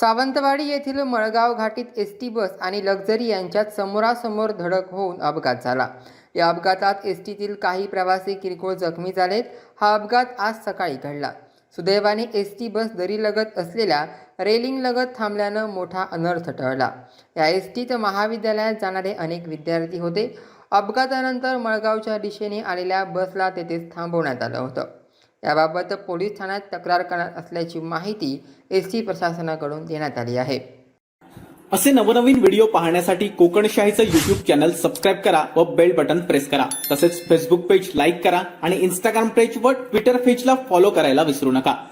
सावंतवाडी येथील मळगाव घाटीत S T bus आणि लक्झरी यांच्यात समोरासमोर धडक होऊन अपघात झाला. या अपघातात एस टीतील काही प्रवासी किरकोळ जखमी झालेत. हा अपघात आज सकाळी घडला. सुदैवाने एस टी बस दरीलगत असलेल्या रेलिंगलगत थांबल्यानं मोठा अनर्थ टळला. या एस टीत महाविद्यालयात जाणारे अनेक विद्यार्थी होते. अपघातानंतर मळगावच्या दिशेने आलेल्या बसला तेथेच थांबवण्यात आलं होतं. याबाबत पोलीस ठाण्यात तक्रार करणार असल्याची माहिती एस टी प्रशासनाकडून देण्यात आली आहे. असे नवनवीन व्हिडिओ पाहण्यासाठी कोकणशाहीचं युट्यूब चॅनल सबस्क्राईब करा व बेल बटन प्रेस करा. तसेच फेसबुक पेज लाईक करा आणि इंस्टाग्राम पेज व ट्विटर पेजला फॉलो करायला विसरू नका.